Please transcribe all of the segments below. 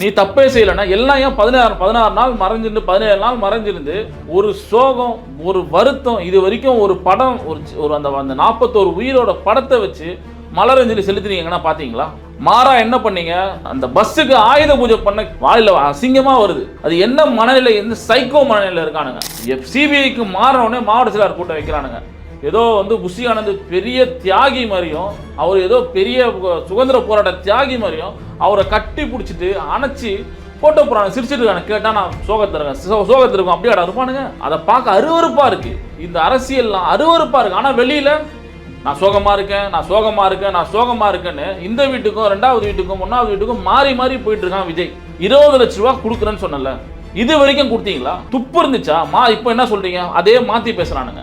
நீ தப்பே செய்யலைன்னா எல்லாம் ஏன் பதினாறு பதினாறு நாள் மறைஞ்சிருந்து பதினேழு நாள் மறைஞ்சிருந்து ஒரு சோகம் ஒரு வருத்தம் இது வரைக்கும் ஒரு படம் ஒரு ஒரு அந்த அந்த நாற்பத்தோரு உயிரோட படத்தை வச்சு மலரஞ்சலி செலுத்தினீங்கன்னா பார்த்தீங்களா மாறா என்ன பண்ணீங்க? அந்த பஸ்ஸுக்கு ஆயுத பூஜை பண்ண வாயில அசிங்கமாக வருது. அது என்ன மனநிலை எந்த சைக்கோ மனநிலையில் இருக்கானுங்க? சிபிஐக்கு மாறினோடனே மாவட்ட செயலாளர் கூட்டம் வைக்கிறானுங்க. ஏதோ வந்து புஷி ஆனந்த் பெரிய தியாகி மாதிரியும் அவர் ஏதோ பெரிய சுதந்திர போராட்ட தியாகி மாதிரியும் அவரை கட்டி பிடிச்சிட்டு அணைச்சி போட்டோ போகிறாங்க சிரிச்சிட்டு இருக்காங்க கேட்டால் நான் சோகத்தில் இருக்கேன். சோகத்தில் இருக்கும். அப்படியே இருப்பானுங்க. அதை பார்க்க அருவறுப்பாக இருக்குது இந்த அரசியல்லாம் அருவறுப்பாக இருக்குது ஆனால் வெளியில் நான் சோகமாக இருக்கேன் நான் சோகமாக இருக்கேன் நான் சோகமாக இருக்கேன்னு இந்த வீட்டுக்கும் ரெண்டாவது வீட்டுக்கும் ஒன்றாவது வீட்டுக்கும் மாறி மாறி போயிட்டு இருக்கான் விஜய். இருபது லட்ச ரூபா கொடுக்குறேன்னு சொன்னல இது வரைக்கும் கொடுத்தீங்களா? துப்பு இருந்துச்சா? மா இப்போ என்ன சொல்கிறீங்க அதே மாற்றி பேசுகிறானுங்க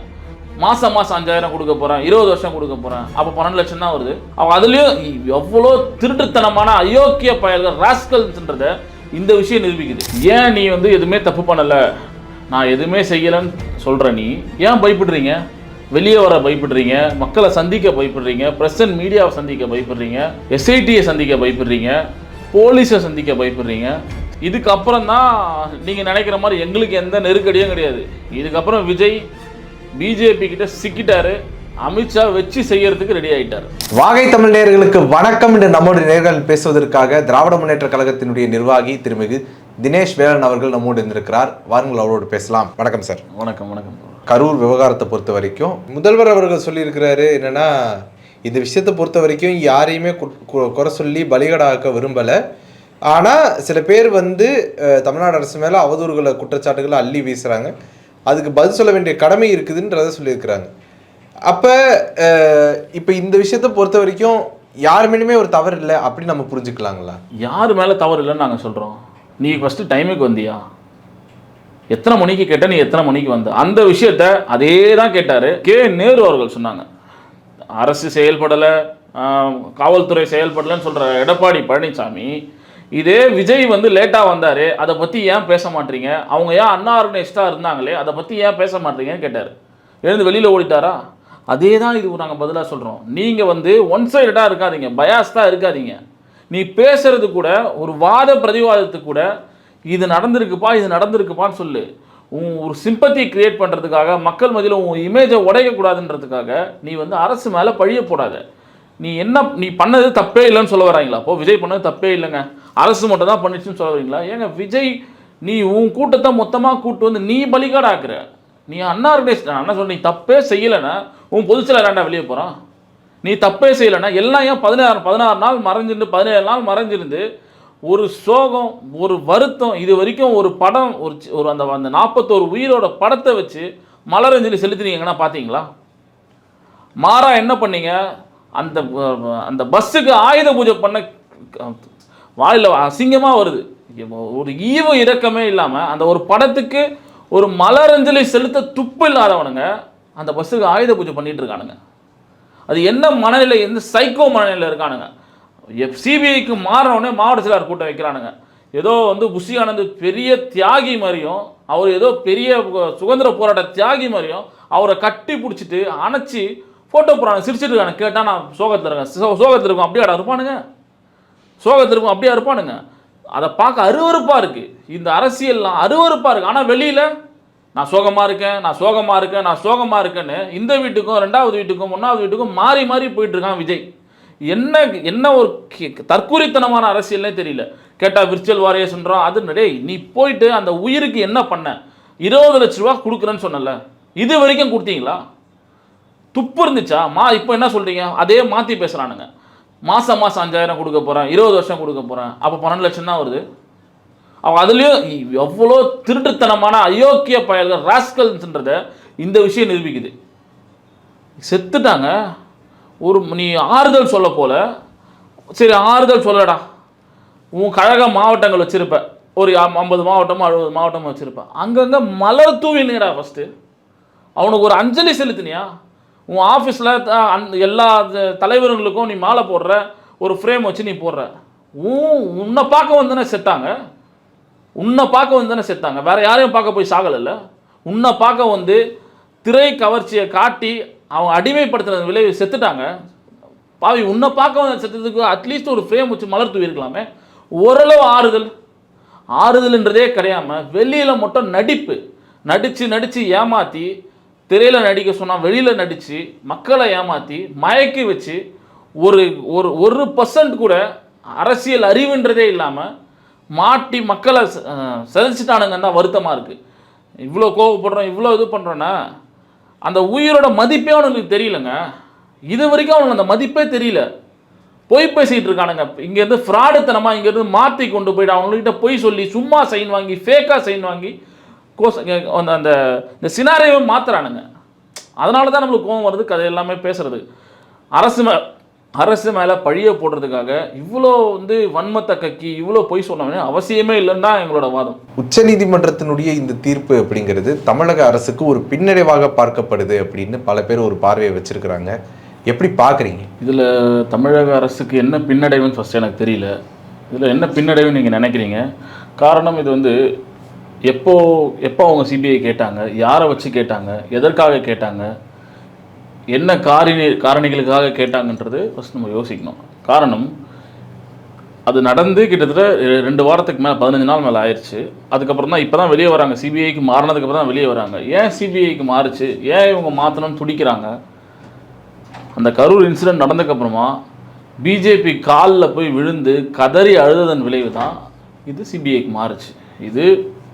மாசம் மாசம் அஞ்சாயிரம் கொடுக்க போறேன் இருபது வருஷம் கொடுக்க போறேன். அப்ப பன்னெண்டு லட்சம் தான் வருது. அவ அதுலயும் எவ்வளோ திருட்டுத்தனமான அயோக்கிய பயல்கள் ராஸ்கல்ன்றத இந்த விஷயம் நிரூபிக்குது. ஏன் நீ வந்து எதுவுமே தப்பு பண்ணல? நான் எதுவுமே செய்யலைன்னு சொல்ற நீ ஏன் பயப்படுறீங்க? வெளியே வர பயப்படுறீங்க மக்களை சந்திக்க பயப்படுறீங்க பிரஸ் அண்ட் மீடியாவை சந்திக்க பயப்படுறீங்க எஸ்ஐடியை சந்திக்க பயப்படுறீங்க போலீஸை சந்திக்க பயப்படுறீங்க. இதுக்கப்புறம் தான் நீங்கள் நினைக்கிற மாதிரி எங்களுக்கு எந்த நெருக்கடியும் கிடையாது. இதுக்கப்புறம் விஜய் பிஜேபி கிட்ட சிக்கிட்டாரு. அமித்ஷா வச்சு செய்யறதுக்கு ரெடி ஆயிட்டாரு. வாகை தமிழ் நேயர்களுக்கு வணக்கம் என்று நம்மோடு நேர்கள் பேசுவதற்காக திராவிட முன்னேற்ற கழகத்தினுடைய நிர்வாகி திருமிகு தினேஷ் வேலன் அவர்கள் நம்மோடு இருந்திருக்கிறார். வாருங்கள் அவரோடு பேசலாம். வணக்கம் சார். வணக்கம் வணக்கம். கரூர் விவகாரத்தை பொறுத்த வரைக்கும் முதல்வர் அவர்கள் சொல்லியிருக்கிறாரு என்னன்னா இந்த விஷயத்தை பொறுத்த வரைக்கும் யாரையுமே குறை சொல்லி பலிகடாக்க விரும்பலை. ஆனால் சில பேர் வந்து தமிழ்நாடு அரசு மேலே அவதூறுகளை குற்றச்சாட்டுகளை அள்ளி வீசுகிறாங்க அதுக்கு பதில் சொல்ல வேண்டிய கடமை இருக்குதுன்றத சொல்லியிருக்கிறாங்க. அப்போ இப்போ இந்த விஷயத்தை பொறுத்த வரைக்கும் யார் மேலுமே ஒரு தவறு இல்லை அப்படின்னு நம்ம புரிஞ்சுக்கலாங்களா? யார் மேலே தவறு இல்லைன்னு நாங்கள் சொல்கிறோம் நீ ஃபஸ்ட்டு டைமுக்கு வந்தியா? எத்தனை மணிக்கு கேட்ட நீ எத்தனை மணிக்கு வந்த? அந்த விஷயத்த அதே தான் கேட்டார். கே. நேரு அவர்கள் சொன்னாங்க. அரசு செயல்படலை காவல்துறை செயல்படலைன்னு சொல்கிற எடப்பாடி பழனிசாமி இதே விஜய் வந்து லேட்டாக வந்தார். அதை பற்றி ஏன் பேச மாட்டீங்க? அவங்க ஏன் அண்ணா ஆர்கனைஸ்டாக இருந்தாங்களே அதை பற்றி ஏன் பேச மாட்டீங்கன்னு கேட்டார். எழுந்து வெளியில் ஓடிட்டாரா? அதே தான் இது நாங்கள் பதிலாக சொல்கிறோம் நீங்கள் வந்து ஒன் சைடடாக இருக்காதீங்க. பயாஸ்டாக இருக்காதீங்க. நீ பேசுறது கூட ஒரு வாத பிரதிவாதத்துக்கு கூட இது நடந்திருக்குப்பா இது நடந்திருக்குப்பான்னு சொல்லு. உன் ஒரு சிம்பத்தி கிரியேட் பண்ணுறதுக்காக மக்கள் மதியில் உன் இமேஜை உடைக்கக்கூடாதுன்றதுக்காக நீ வந்து அரசு மேலே பழிய போடாத. நீ என்ன நீ பண்ணது தப்பே இல்லைன்னு சொல்ல வராங்களா அப்போ விஜய் பண்ணது தப்பே இல்லைங்க. அரசு மட்டும் தான் பண்ணிச்சுன்னு சொல்ல வரீங்களா? ஏங்க விஜய் நீ உன் கூட்டத்தை மொத்தமாக கூட்டு வந்து நீ பலிகாடாக்குற. நீ அண்ணா ஆர்கனைஸ் அண்ணா சொல்ல நீ தப்பே செய்யலைன்னா உன் பொதுச்செயலர் ஏன்டா வெளியே போகிறான் நீ தப்பே செய்யலைன்னா எல்லாம் ஏன் பதினாறு பதினாறு நாள் மறைஞ்சிருந்து பதினேழு நாள் மறைஞ்சிருந்து ஒரு சோகம் ஒரு வருத்தம் இது வரைக்கும் ஒரு படம் ஒரு சி- ஒரு அந்த அந்த நாற்பத்தோரு உயிரோட படத்தை வச்சு மலரஞ்சலி செலுத்தினீங்கன்னா பார்த்தீங்களா மாறா என்ன பண்ணீங்க? அந்த அந்த பஸ்ஸுக்கு ஆயுத பூஜை பண்ண வாயில அசிங்கமாக வருது. ஒரு ஈவு இரக்கமே இல்லாமல் அந்த ஒரு படத்துக்கு ஒரு மலரஞ்சலி செலுத்த துப்பு இல்லாதவனுங்க அந்த பஸ்ஸுக்கு ஆயுத பூஜை பண்ணிகிட்டு இருக்கானுங்க. அது என்ன மனநிலை எந்த சைக்கோ மனநிலையில் இருக்கானுங்க. சிபிஐக்கு மாறினோடனே மாவட்ட செயலாளர் கூட்டம் வைக்கிறானுங்க. ஏதோ வந்து புஷி ஆனந்த் பெரிய தியாகி மாதிரியும் அவர் ஏதோ பெரிய சுதந்திர போராட்ட தியாகி மாதிரியும் அவரை கட்டி பிடிச்சிட்டு அணைச்சி ஃபோட்டோ போகிறாங்க சிரிச்சிட்டு இருக்காங்க கேட்டால் நான் சோகத்தில் இருக்கேன். சோகத்தில் இருக்கும். அப்படியே இருப்பானுங்க. சோகத்திற்கும் அப்படியே இருப்பானுங்க. அதை பார்க்க அருவருப்பாக இருக்குது இந்த அரசியல்லாம் அருவருப்பாக இருக்குது ஆனால் வெளியில் நான் சோகமாக இருக்கேன் நான் சோகமாக இருக்கேன் நான் சோகமாக இருக்கேன்னு இந்த வீட்டுக்கும் ரெண்டாவது வீட்டுக்கும் ஒன்றாவது வீட்டுக்கும் மாறி மாறி போயிட்டுருக்கான் விஜய். என்ன என்ன ஒரு தற்கூரித்தனமான அரசியல்னே தெரியல. கேட்டால் விர்ச்சுவல் வாரியர்ஸ்ன்றோம் அது டேய் நீ போயிட்டு அந்த உயிருக்கு என்ன பண்ண? இருபது லட்ச ரூபா கொடுக்குறேன்னு சொன்னல. இது வரைக்கும் கொடுத்தீங்களா? துப்பு இருந்துச்சா? மா இப்போ என்ன சொல்கிறீங்க அதே மாற்றி பேசுகிறானுங்க மாதம் மாதம் அஞ்சாயிரம் கொடுக்க போகிறேன் இருபது வருஷம் கொடுக்க போகிறேன் அப்போ பன்னெண்டு லட்சம் தான் வருது. அவன் அதுலேயும் எவ்வளோ திருட்டுத்தனமான அயோக்கிய பயல்கள் ராஸ்கல்ஸ்ன்றத இந்த விஷயம் நிரூபிக்குது. செத்துட்டாங்க. ஒரு நீ ஆறுதல் சொல்ல போல. சரி ஆறுதல் சொல்லடா. உன் கழக மாவட்டங்கள் வச்சுருப்ப. ஒரு ஐம்பது மாவட்டமோ அறுபது மாவட்டமோ வச்சுருப்பேன் அங்கங்கே மலர் தூவினீடா ஃபஸ்ட்டு அவனுக்கு ஒரு அஞ்சலி செலுத்தினியா? உன் ஆஃபீஸில் எல்லா தலைவர்களுக்கும் நீ மாலை போடுற ஒரு ஃப்ரேம் வச்சு நீ போடுற. உன் உன்னை பார்க்க வந்து தானே செத்தாங்க. உன்னை பார்க்க வந்து தானே செத்தாங்க. வேற யாரையும் பார்க்க போய் சாகலைல்ல. உன்னை பார்க்க வந்து திரை கவர்ச்சியை காட்டி அவங்க அடிமைப்படுத்துறது விளைவு செத்துட்டாங்க. பாவி உன்னை பார்க்க வந்து செத்ததுக்கு அட்லீஸ்ட் ஒரு ஃப்ரேம் வச்சு மலர் தூவி இருக்கலாமே. ஓரளவு ஆறுதல். ஆறுதல்ன்றதே கிடையாமல் வெளியில் மட்டும் நடிப்பு. நடித்து நடித்து ஏமாற்றி திரையில் நடிக்க சொன்னால் வெளியில் நடித்து மக்களை ஏமாற்றி மயக்கி வச்சு ஒரு ஒரு ஒரு பர்சன்ட் கூட அரசியல் அறிவுன்றதே இல்லாமல் மாட்டி மக்களை அஹ், சிதைச்சிட்டானுங்கன்னா வருத்தமாக இருக்குது இவ்வளோ கோவப்படுறோம் இவ்வளோ இது பண்ணுறோன்னா அந்த உயிரோட மதிப்பே அவனுக்கு தெரியலங்க. இது வரைக்கும் அவனுக்கு அந்த மதிப்பே தெரியல. பொய் பேசிகிட்டு இருக்கானுங்க. இங்கேருந்து ஃப்ராடுத்தனமாக இங்கேருந்து மாற்றி கொண்டு போயிட்டு அவங்கள்கிட்ட பொய் சொல்லி சும்மா சைன் வாங்கி ஃபேக்காக சைன் வாங்கி கோஸ் அந்த அந்த இந்த சினாரியோவை மாத்துறானுங்க. அதனால தான் நம்மளுக்கு கோவம் வருது கதை எல்லாமே பேசுறது. அரசு மே அரசு மேலே பழிய போடுறதுக்காக இவ்வளோ வந்து வன்மத்தை கக்கி இவ்வளோ பொய் சொன்னவனே அவசியமே இல்லைன்னு தான் எங்களோட வாதம். உச்சநீதிமன்றத்தினுடைய இந்த தீர்ப்பு அப்படிங்கிறது தமிழக அரசுக்கு ஒரு பின்னடைவாக பார்க்கப்படுது அப்படின்னு பல பேர் ஒரு பார்வையை வச்சிருக்கிறாங்க. எப்படி பார்க்குறீங்க? இதில் தமிழக அரசுக்கு என்ன பின்னடைவுன்னு ஃபஸ்ட் எனக்கு தெரியல. இதில் என்ன பின்னடைவுன்னு நீங்கள் நினைக்கிறீங்க? காரணம் இது வந்து எப்போ எப்போ அவங்க சிபிஐ கேட்டாங்க? யாரை வச்சு கேட்டாங்க? எதற்காக கேட்டாங்க? என்ன காரணி காரணிகளுக்காக கேட்டாங்கன்றது ஃபஸ்ட் நம்ம யோசிக்கணும். காரணம் அது நடந்து கிட்டத்தட்ட ரெண்டு வாரத்துக்கு மேலே பதினஞ்சு நாள் மேலே ஆயிடுச்சு அதுக்கப்புறம் தான் இப்போ தான் வெளியே வராங்க. சிபிஐக்கு மாறினதுக்கப்புறம் தான் வெளியே வராங்க. ஏன் சிபிஐக்கு மாறுச்சு? ஏன் இவங்க மாற்றணும்னு துடிக்கிறாங்க? அந்த கரூர் இன்சிடென்ட் நடந்ததுக்கப்புறமா பிஜேபி காலில் போய் விழுந்து கதறி அழுததன் விளைவு தான் இது சிபிஐக்கு மாறுச்சு. இது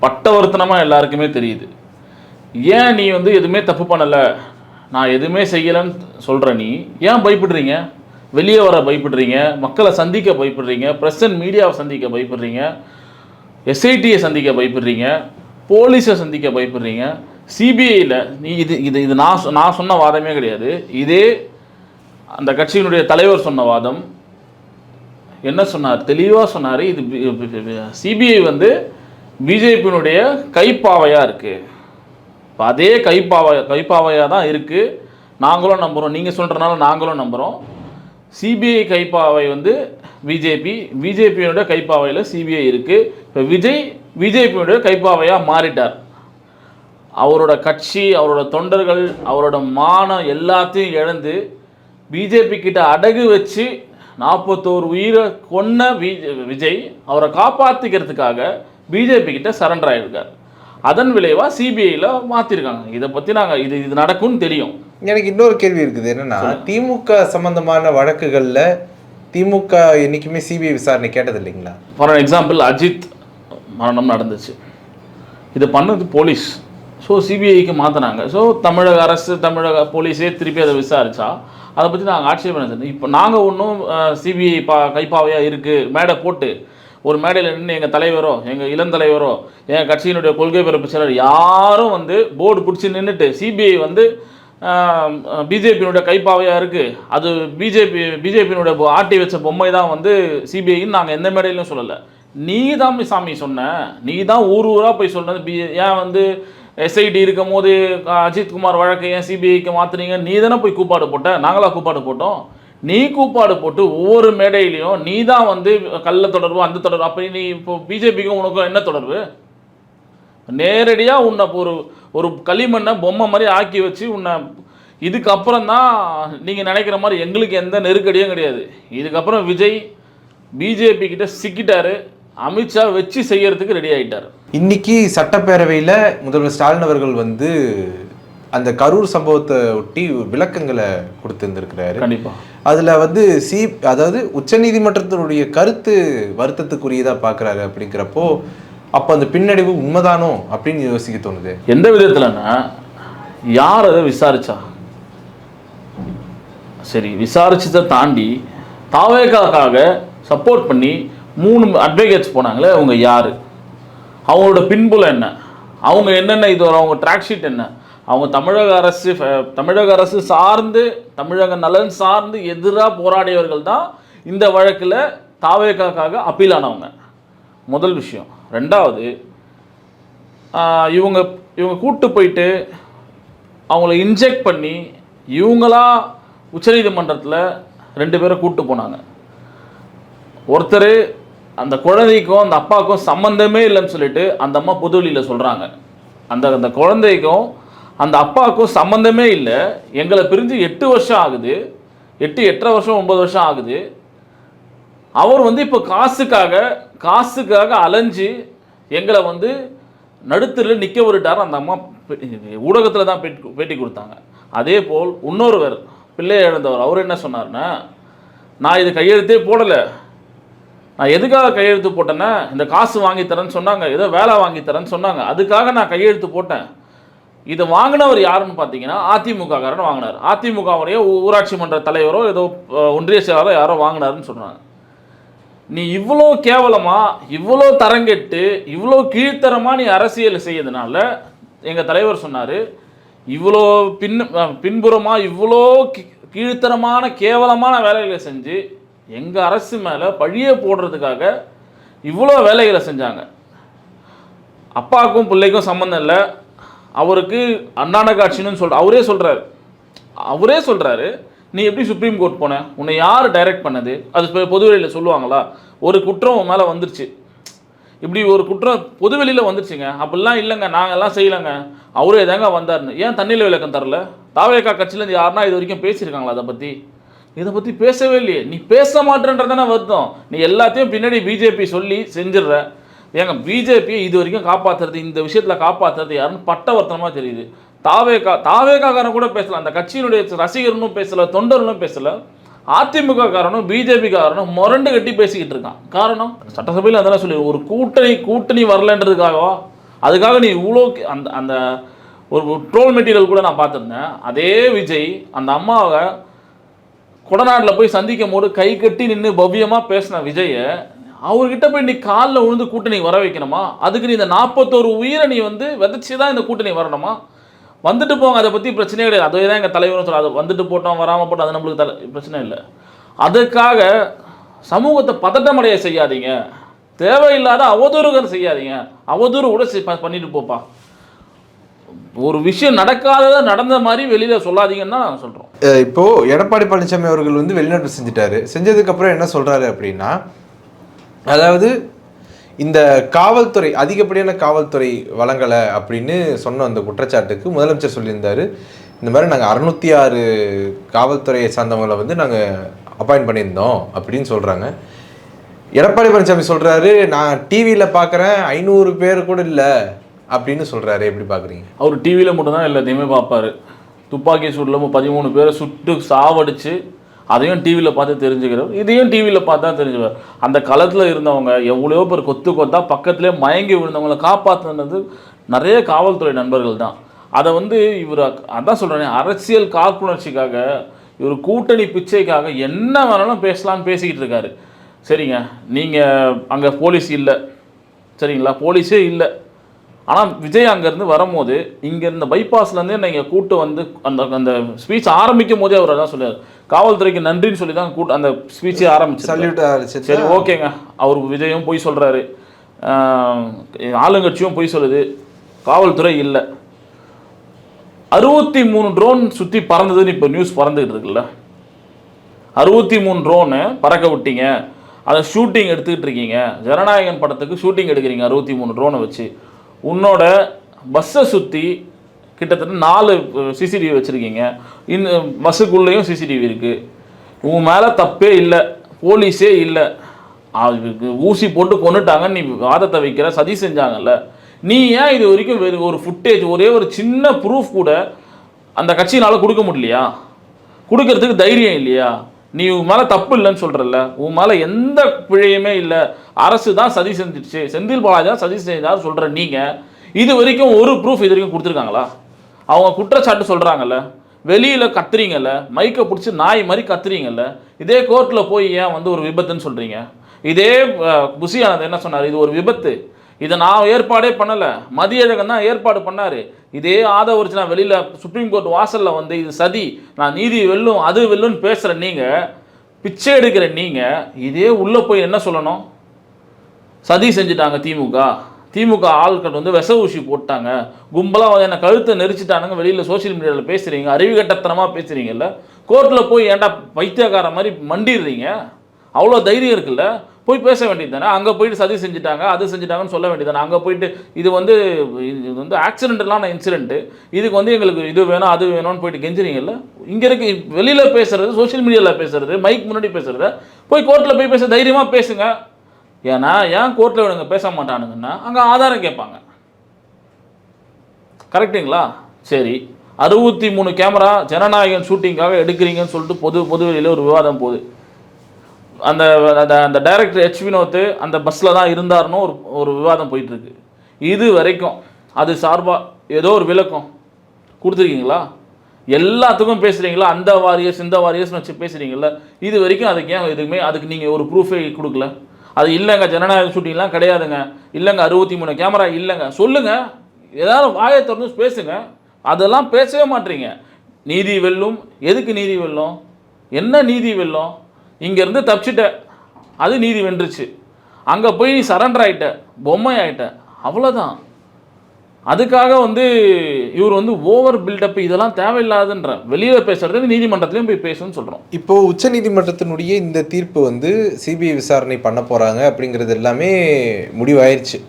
பட்டவர்த்தனமாக எல்லாருக்குமே தெரியுது ஏன் நீ வந்து எதுவுமே தப்பு பண்ணலை நான் எதுவுமே செய்யலைன்னு சொல்கிற நீ ஏன் பயப்படுறீங்க வெளியே வர பயப்படுறீங்க மக்களை சந்திக்க பயப்படுறீங்க ப்ரெஸ் அண்ட் மீடியாவை சந்திக்க பயப்படுறீங்க எஸ்ஐடியை சந்திக்க பயப்படுறீங்க போலீஸை சந்திக்க பயப்படுறீங்க சிபிஐயில் நீ இது இது இது நான் சொ- நான் சொன்ன வாதமே கிடையாது இதே அந்த கட்சியினுடைய தலைவர் சொன்ன வாதம் என்ன சொன்னார் தெளிவாக சொன்னார் இது சிபிஐ வந்து பிஜேபியினுடைய கைப்பாவையாக இருக்குது இப்போ அதே கைப்பாவை கைப்பாவையாக தான் இருக்குது நாங்களும் நம்புகிறோம் நீங்கள் சொல்கிறனால நாங்களும் நம்புகிறோம் சிபிஐ கைப்பாவை வந்து பிஜேபி பிஜேபியினுடைய கைப்பாவையில் சிபிஐ இருக்குது இப்போ விஜய் பிஜேபியினுடைய கைப்பாவையாக மாறிட்டார். அவரோட கட்சி அவரோட தொண்டர்கள் அவரோட மானம் எல்லாத்தையும் இழந்து பிஜேபி கிட்ட அடகு வச்சு நாற்பத்தோரு உயிரை கொன்ன விஜய் அவரை காப்பாற்றிக்கிறதுக்காக பிஜேபி கிட்ட சரண்டர் ஆகிருக்கார் அதன் விளைவாக சிபிஐயில் மாற்றிருக்காங்க இதை பற்றி நாங்கள் இது இது நடக்கும்னு தெரியும். எனக்கு இன்னொரு கேள்வி இருக்குது. என்னன்னா திமுக சம்பந்தமான வழக்குகள்ல திமுக என்னைக்குமே சிபிஐ விசாரணை கேட்டது இல்லைங்களா? ஃபார் எக்ஸாம்பிள் அஜித் மரணம் நடந்துச்சு. இது பண்ணது போலீஸ். ஸோ சிபிஐக்கு மாற்றினாங்க ஸோ தமிழக அரசு தமிழக போலீஸே திருப்பி அதை விசாரிச்சா அதை பற்றி நாங்கள் ஆட்சேபனை இப்போ நாங்கள் ஒன்றும் சிபிஐ பா கைப்பாவையாக இருக்குது மேடை போட்டு ஒரு மேடையில் நின்று எங்கள் தலைவரோ எங்கள் இளந்தலைவரோ எங்கள் கட்சியினுடைய கொள்கை பிறப்பு செயலர் யாரும் வந்து போர்டு பிடிச்சி நின்றுட்டு சிபிஐ வந்து பிஜேபியினுடைய கைப்பாவையாக இருக்குது அது பிஜேபி பிஜேபியினுடைய ஆட்டி வச்ச பொம்மை தான் வந்து சிபிஐன்னு நாங்கள் எந்த மேடையிலும் சொல்லலை. நீ தான் சாமி சொன்ன. நீ தான் ஊர் ஊராக போய் சொன்னது. பி ஏன் வந்து எஸ்ஐடி இருக்கும் போது அஜித்குமார் வழக்கை ஏன் சிபிஐக்கு மாற்றுனீங்க நீ தானே போய் கூப்பாடு போட்ட. நாங்களாக கூப்பாடு போட்டோம். நீ கூப்பாடு போட்டு ஒவ்வொரு மேடையிலையும் நீ தான் வந்து கள்ள தொடர்பு அந்த தொடர்பு. அப்படி நீ இப்போ பிஜேபிக்கும் உனக்கும் என்ன தொடர்பு? நேரடியாக உன்னை ஒரு ஒரு களிமண்ணை பொம்மை மாதிரி ஆக்கி வச்சு உன்னை இதுக்கப்புறம் தான் நீங்கள் நினைக்கிற மாதிரி எங்களுக்கு எந்த நெருக்கடியும் கிடையாது. இதுக்கப்புறம் விஜய் பிஜேபி கிட்ட சிக்கிட்டாரு. அமித்ஷா வச்சு செய்யறதுக்கு ரெடி ஆகிட்டார் இன்னைக்கு சட்டப்பேரவையில் முதல்வர் ஸ்டாலின் அவர்கள் வந்து அந்த கரூர் சம்பவத்தை ஒட்டி விளக்கங்களை கொடுத்திருந்திருக்கிறாரு. கண்டிப்பா. அதுல வந்து சி அதாவது உச்சநீதிமன்றத்தினுடைய கருத்து வருத்தத்துக்குரியதா பார்க்கறாரு அப்படிங்கிறப்போ அப்போ அந்த பின்னடைவு உண்மைதானோ அப்படின்னு யோசிக்க தோணுது. எந்த விதத்துலன்னா யார் அதை விசாரிச்சா? சரி விசாரிச்சதை தாண்டி தாவேக்காக்காக சப்போர்ட் பண்ணி மூணு அட்வொகேட்ஸ் போனாங்களே அவங்க யார்? அவங்களோட பின்புலம் என்ன? அவங்க என்னென்ன இது வரும்? அவங்க ட்ராக் ஷீட் என்ன? அவங்க தமிழக அரசு தமிழக அரசு சார்ந்து தமிழக நலன் சார்ந்து எதிராக போராடியவர்கள் தான் இந்த வழக்கில் தாவேக்காக்காக அப்பீல் ஆனவங்க. முதல் விஷயம். ரெண்டாவது இவங்க இவங்க கூட்டு போயிட்டு அவங்கள இன்ஜெக்ட் பண்ணி இவங்களா உச்சநீதிமன்றத்தில் ரெண்டு பேரை கூப்பிட்டு போனாங்க. ஒருத்தர் அந்த குழந்தைக்கும் அந்த அப்பாவுக்கும் சம்மந்தமே இல்லைன்னு சொல்லிட்டு அந்த அம்மா புதுவெளியில் சொல்கிறாங்க அந்த அந்த குழந்தைக்கும் அந்த அப்பாவுக்கும் சம்மந்தமே இல்லை. எங்களை பிரிஞ்சு எட்டு வருஷம் ஆகுது. எட்டு எட்டரை வருஷம் ஒன்பது வருஷம் ஆகுது. அவர் வந்து இப்போ காசுக்காக காசுக்காக அலைஞ்சு எங்களை வந்து நடுத்தரில் நிற்க விட்டார் அந்த அம்மா ஊடகத்தில் தான் பேட்டி பேட்டி கொடுத்தாங்க. அதே போல் இன்னொருவர் பிள்ளையை இழந்தவர் அவர் என்ன சொன்னார்னா நான் இது கையெழுத்தே போடலை. நான் எதுக்காக கையெழுத்து போட்டேன்னா இந்த காசு வாங்கி தரேன்னு சொன்னாங்க. ஏதோ வேலை வாங்கி தரேன்னு சொன்னாங்க. அதுக்காக நான் கையெழுத்து போட்டேன். இதை வாங்கினவர் யாருன்னு பார்த்தீங்கன்னா அதிமுககாரன் வாங்கினார். அதிமுகவுடைய ஊராட்சி மன்ற தலைவரோ ஏதோ ஒன்றிய செயலாளரோ யாரோ வாங்கினாருன்னு சொல்கிறாங்க நீ இவ்வளோ கேவலமாக இவ்வளோ தரங்கெட்டு இவ்வளோ கீழ்த்தரமாக நீ அரசியல் செய்யறதுனால எங்கள் தலைவர் சொன்னார் இவ்வளோ பின் பின்புறமாக இவ்வளோ கீ- கீழ்த்தரமான கேவலமான வேலைகளை செஞ்சு எங்கள் அரசு மேலே பழியை போடுறதுக்காக இவ்வளோ வேலைகளை செஞ்சாங்க. அப்பாவுக்கும் பிள்ளைக்கும் சம்மந்தம் இல்லை. அவருக்கு அண்ணான காட்சின்னு சொல்ற அவரே சொல்கிறாரு அவரே சொல்கிறாரு நீ எப்படி சுப்ரீம் கோர்ட் போன? உன்னை யார் டைரக்ட் பண்ணது? அது பொதுவெளியில் சொல்லுவாங்களா? ஒரு குற்றம் உன் மேலே வந்துருச்சு. இப்படி ஒரு குற்றம் பொதுவெளியில் வந்துருச்சுங்க. அப்படிலாம் இல்லைங்க. நாங்கெல்லாம் செய்யலைங்க. அவரே தாங்க வந்தாருன்னு. ஏன் தண்ணியில் விளக்கம் தரல? தாவேக்கா கட்சியிலேருந்து யாருன்னா இது வரைக்கும் பேசியிருக்காங்களா அதை பற்றி இதை பற்றி பேசவே இல்லையே. நீ பேச மாட்டேன்றதானே வருத்தம். நீ எல்லாத்தையும் பின்னாடி பிஜேபி சொல்லி செஞ்சிடுற. ஏங்க பிஜேபியை இது வரைக்கும் காப்பாத்துறது இந்த விஷயத்தில் காப்பாற்றுறது யாருன்னு பட்டவர்த்தனமாக தெரியுது. தாவேகா தாவேகாக்காரன் கூட பேசலாம் அந்த கட்சியினுடைய ரசிகர்னும் பேசலை தொண்டர்களும் பேசலை. அதிமுக காரனும் பிஜேபி காரனும் முரண்டு கட்டி பேசிக்கிட்டு இருக்கான். காரணம்? சட்டசபையில் அதெல்லாம் சொல்லி ஒரு கூட்டணி கூட்டணி வரலன்றதுக்காகவா? அதுக்காக நீ இவ்வளோ கே- அந்த அந்த ஒரு ட்ரோல் மெட்டீரியல் கூட நான் பார்த்துருந்தேன். அதே விஜய் அந்த அம்மாவை கொடநாட்டில் போய் சந்திக்கும் போது கை கட்டி நின்று பவ்யமாக பேசின விஜயை அவர்கிட்ட போய் நீ காலில் விழுந்து கூட்டணி வர வைக்கணுமா? அதுக்கு நீ இந்த நாற்பத்தோரு உயிரை நீ வந்து விதைச்சி தான் இந்த கூட்டணி வரணுமா? வந்துட்டு போங்க அதை பற்றி பிரச்சனையே கிடையாது. அதுவே தான் எங்கள் தலைவரும் சொல்ல அது வந்துட்டு போட்டோம் வராமல் போட்டோம் அது நம்மளுக்கு தலை பிரச்சனை இல்லை. அதுக்காக சமூகத்தை பதட்டமடைய செய்யாதீங்க. தேவையில்லாத அவதூறுகள் செய்யாதீங்க. அவதூறு கூட பண்ணிட்டு போப்பா. ஒரு விஷயம் நடக்காததை நடந்த மாதிரி வெளியில் சொல்லாதீங்கன்னு தான் நாங்கள் சொல்கிறோம் இப்போது இப்போ எடப்பாடி பழனிசாமி அவர்கள் வந்து வெளிநாட்டு செஞ்சுட்டாரு. செஞ்சதுக்கு அப்புறம் என்ன சொல்றாரு அப்படின்னா அதாவது இந்த காவல்துறை அதிகப்படியான காவல்துறை வழங்கலை அப்படின்னு சொன்ன அந்த குற்றச்சாட்டுக்கு முதலமைச்சர் சொல்லியிருந்தார். இந்த மாதிரி நாங்கள் அறுநூத்தி ஆறு காவல்துறையை சார்ந்தவங்களை வந்து நாங்கள் அப்பாயிண்ட் பண்ணியிருந்தோம் அப்படின்னு சொல்கிறாங்க எடப்பாடி பழனிசாமி சொல்கிறாரு நான் டிவியில் பார்க்குறேன் ஐநூறு பேர் கூட இல்லை அப்படின்னு சொல்கிறாரு எப்படி பார்க்குறீங்க அவர் டிவியில் மட்டும்தான் எல்லாத்தையுமே பார்ப்பார். துப்பாக்கி சூடில் பதிமூணு பேரை சுட்டு சாவடிச்சு அதையும் டிவியில் பார்த்து தெரிஞ்சுக்கிறவர். இதையும் டிவியில் பார்த்து தான் தெரிஞ்சுக்கிறார் அந்த களத்தில் இருந்தவங்க எவ்வளோ பேர் கொத்து கொத்தா பக்கத்துலேயே மயங்கி விழுந்தவங்களை காப்பாற்றுனது நிறைய காவல்துறை நண்பர்கள் தான். அதை வந்து இவர் அதான் சொல்கிறேன் அரசியல் காப்புணர்ச்சிக்காக இவர் கூட்டணி பிச்சைக்காக என்ன வேணாலும் பேசலாம்னு பேசிக்கிட்டு இருக்காரு. சரிங்க நீங்கள் அங்கே போலீஸ் இல்லை. சரிங்களா போலீஸே இல்லை. ஆனால் விஜய் அங்கேருந்து வரும்போது இங்கே இருந்த பைபாஸ்லேருந்தே நீங்கள் கூட்டு வந்து அந்த அந்த ஸ்பீச் ஆரம்பிக்கும் போதே அவர் அதான் சொல்லுவார் காவல்துறைக்கு நன்றின்னு சொல்லி தான் கூட்டு அந்த ஸ்பீச்சே ஆரம்பிச்சு சல்யூட் சரி ஓகேங்க. அவர் விஜயும் போய் சொல்கிறாரு ஆளுங்கட்சியும் போய் சொல்லுது. காவல்துறை இல்லை. அறுபத்தி மூணு ட்ரோன் சுற்றி பறந்ததுன்னு இப்போ நியூஸ் பறந்துகிட்டு இருக்குல்ல? அறுபத்தி மூணு ட்ரோனு பறக்க விட்டீங்க. அதை ஷூட்டிங் எடுத்துக்கிட்டு இருக்கீங்க. ஜனநாயகன் படத்துக்கு ஷூட்டிங் எடுக்கிறீங்க அறுபத்தி மூணு ட்ரோனை வச்சு. உன்னோட பஸ்ஸை சுற்றி கிட்டத்தட்ட நாலு சிசிடிவி வச்சுருக்கீங்க. இந்த பஸ்ஸுக்குள்ளேயும் சிசிடிவி இருக்குது உன் மேலே தப்பே இல்லை. போலீஸே இல்லை. அதுக்கு ஊசி போட்டு கொண்டுட்டாங்கன்னு நீ வாதத்தை வைக்கிற சதி செஞ்சாங்கல்ல. நீ ஏன் இது வரைக்கும் வெறும் ஒரு ஃபுட்டேஜ் ஒரே ஒரு சின்ன ப்ரூஃப் கூட அந்த கட்சியினால் கொடுக்க முடியலையா? கொடுக்கறதுக்கு தைரியம் இல்லையா? நீ உன் மேலே தப்பு இல்லைன்னு சொல்கிறல்ல உன் மேலே எந்த பிழையுமே இல்லை. அரசு தான் சதி செஞ்சிடுச்சு செந்தில் பாலாஜி தான் சதி செஞ்சார் சொல்கிற நீங்கள் இது வரைக்கும் ஒரு ப்ரூஃப் இது வரைக்கும் கொடுத்துருக்காங்களா? அவங்க குற்றச்சாட்டு சொல்கிறாங்கல்ல வெளியில் கத்துறீங்கல்ல. மைக்கை பிடிச்சி நாய் மாதிரி கத்துறீங்கல்ல. இதே கோர்ட்டில் போய் ஏன் வந்து ஒரு விபத்துன்னு சொல்கிறீங்க இதே அஹ், ஆனந்த் என்ன சொன்னார்? இது ஒரு விபத்து. இதை நான் ஏற்பாடே பண்ணலை. மதியழகன் தான் ஏற்பாடு பண்ணார். இதே ஆதவரிச்சு நான் வெளியில் சுப்ரீம் கோர்ட் வாசலில் வந்து இது சதி நான் நீதி வெல்லும் அது வெல்லும்னு பேசுகிற நீங்கள் பிச்சை எடுக்கிற நீங்கள் இதே உள்ளே போய் என்ன சொல்லணும்? சதி செஞ்சுட்டாங்க திமுக. திமுக ஆள்கள் வந்து விச ஊசி போட்டாங்க. கும்பலாக வந்து கழுத்தை நெரிச்சிட்டானுங்க வெளியில் சோஷியல் மீடியாவில் பேசுகிறீங்க அறிவுகட்டத்தனமாக பேசுகிறீங்கல்ல கோர்ட்டில் போய் ஏன்டா பைத்தியக்கார மாதிரி மண்டிடுறீங்க? அவ்வளோ தைரியம் இருக்குல்ல? போய் பேச வேண்டியது தானே அங்கே போயிட்டு சதி செஞ்சுட்டாங்க அது செஞ்சுட்டாங்கன்னு சொல்ல வேண்டியது தானே அங்கே போயிட்டு இது வந்து இது வந்து ஆக்சிடென்டலான இன்சிடென்ட்டு இதுக்கு வந்து எங்களுக்கு இது வேணும் அது வேணும்னு போயிட்டு கெஞ்சுறீங்கல்ல? இங்கே இருக்கு வெளியில் பேசுறது சோஷியல் மீடியாவில் பேசுறது மைக் முன்னாடி பேசுகிறத போய் கோர்ட்டில் போய் பேச தைரியமாக பேசுங்க. ஏன்னா ஏன் கோர்ட்டில் இவனுங்க பேச மாட்டானுங்கன்னா அங்கே ஆதாரம் கேட்பாங்க. கரெக்டுங்களா சரி. அறுபத்தி மூணு கேமரா ஜனநாயகன் ஷூட்டிங்காக எடுக்கிறீங்கன்னு சொல்லிட்டு பொது பொதுவெளியில் ஒரு விவாதம் போகுது. அந்த அந்த அந்த டைரக்டர் ஹெச் வினோத்து அந்த பஸ்ஸில் தான் இருந்தாருன்னு ஒரு ஒரு விவாதம் போயிட்டுருக்கு. இது வரைக்கும் அது சார்பாக ஏதோ ஒரு விளக்கம் கொடுத்துருக்கீங்களா? எல்லாத்துக்கும் பேசுகிறீங்களா அந்த வாரியர்ஸ் இந்த வாரியர்ஸ்னு வச்சு பேசுகிறீங்களா இது வரைக்கும் அதுக்கு ஏன் எதுவுமே அதுக்கு நீங்கள் ஒரு ப்ரூஃபே கொடுக்கல? அது இல்லைங்க ஜனநாயக ஷூட்டிங்லாம் கிடையாதுங்க. இல்லைங்க அறுபத்தி மூணு கேமரா இல்லைங்க. சொல்லுங்கள் ஏதாவது வாயை திறந்து பேசுங்க. அதெல்லாம் பேசவே மாட்டீங்க. நீதி வெல்லும் எதுக்கு நீதி வெல்லும்? என்ன நீதி வெல்லும்? இங்கேருந்து தப்பிச்சிட்ட. அது நீதி வென்றுச்சு. அங்கே போய் நீ சரண்டர் ஆகிட்ட பொம்மை ஆகிட்ட அவ்வளோதான் அதுக்காக வந்து இவர் வந்து ஓவர் பில்டப் இதெல்லாம் தேவையில்லாதுன்ற. வெளியில் பேசுறது நீதிமன்றத்திலையும் போய் பேசுன்னு சொல்கிறோம் இப்போ உச்சநீதிமன்றத்தினுடைய இந்த தீர்ப்பு வந்து சிபிஐ விசாரணை பண்ண போகிறாங்க அப்படிங்கிறது எல்லாமே முடிவாயிருச்சு.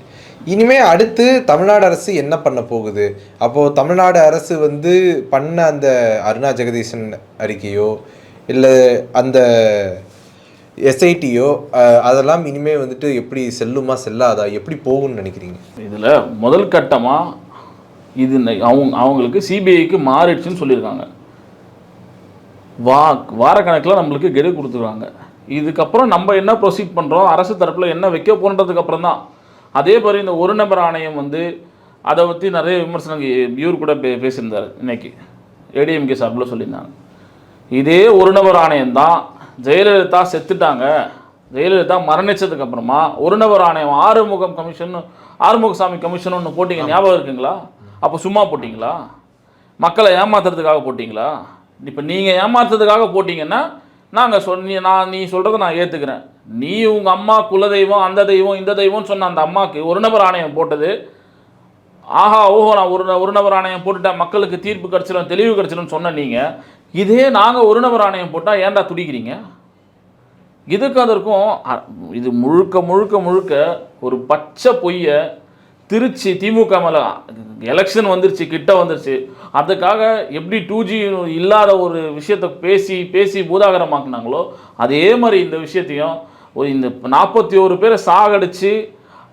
இனிமே அடுத்து தமிழ்நாடு அரசு என்ன பண்ண போகுது? அப்போது தமிழ்நாடு அரசு வந்து பண்ண அந்த அருணா ஜெகதீசன் அறிக்கையோ இல்லை அந்த எஸ்ஐடியோ அதெல்லாம் இனிமேல் வந்துட்டு எப்படி செல்லுமா செல்லாதா எப்படி போகும்னு நினைக்கிறீங்க? இதில் முதல் கட்டமாக இது ந- அவங்க அவங்களுக்கு சிபிஐக்கு மாறிடுச்சுன்னு சொல்லியிருக்காங்க. வா வாரக்கணக்கில் நம்மளுக்கு கெடு கொடுத்துருவாங்க இதுக்கப்புறம் நம்ம என்ன ப்ரொசீட் பண்ணுறோம் அரசு தரப்பில் என்ன வைக்க போகிறதுக்கு தான். அதே மாதிரி இந்த ஒரு நபர் ஆணையம் வந்து அதை பற்றி நிறைய விமர்சனங்கள் இவர் கூட பே பேசியிருந்தார் இன்னைக்கு. ஏடிஎம்கே சார்பில் சொல்லியிருந்தாங்க. இதே ஒரு நபர் ஆணையம் தான் ஜெயலலிதா செத்துட்டாங்க. ஜெயலலிதா மரணிச்சதுக்கு அப்புறமா ஒரு நபர் ஆணையம் ஆறுமுகம் கமிஷன் ஆறுமுகசாமி கமிஷன் ஒன்று போட்டிங்க. ஞாபகம் இருக்குங்களா? அப்போ சும்மா போட்டிங்களா? மக்களை ஏமாத்துறதுக்காக போட்டிங்களா? இப்போ நீங்கள் ஏமாத்துறதுக்காக போட்டிங்கன்னா நாங்கள் சொன்னி நான் நீ சொல்கிறத நான் ஏற்றுக்கிறேன் நீ உங்கள் அம்மா குலதெய்வம் அந்த தெய்வம் இந்த தெய்வம்னு சொன்ன அந்த அம்மாவுக்கு ஒரு நபர் ஆணையம் போட்டது. ஆஹா ஓஹோ நான் ஒரு ஒரு நபர் ஆணையம் போட்டுட்டேன். மக்களுக்கு தீர்ப்பு கிடச்சிடும் தெளிவு கிடச்சிடும்னு சொன்ன நீங்கள் இதே நாங்கள் ஒரு நபர் ஆணையம் போட்டால் ஏன்டா துடிக்கிறீங்க? இதுக்கு அதற்கும் இது முழுக்க முழுக்க முழுக்க ஒரு பச்சை பொய்யை திருச்சி திமுக மேலே எலெக்ஷன் வந்துருச்சு கிட்ட வந்துருச்சு. அதுக்காக எப்படி டூ ஜி இல்லாத ஒரு விஷயத்தை பேசி பேசி பூதாகரமாக்குனாங்களோ அதே மாதிரி இந்த விஷயத்தையும் ஒரு இந்த நாற்பத்தி ஒரு பேரை சாகடிச்சு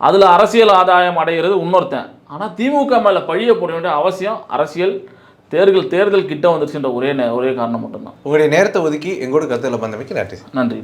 அதில் அரசியல் ஆதாயம் அடைகிறது இன்னொருத்தன். ஆனால் திமுக மேலே பழிய போட வேண்டிய அவசியம் அரசியல் தேர்தல் தேர்தல் கிட்ட வந்துருச்சுன்ற ஒரே ஒரே காரணம் மட்டும்தான். உங்களுடைய நேரத்தை ஒதுக்கி எங்களோட கருத்துல பந்தமைக்கு நன்றி. நன்றி.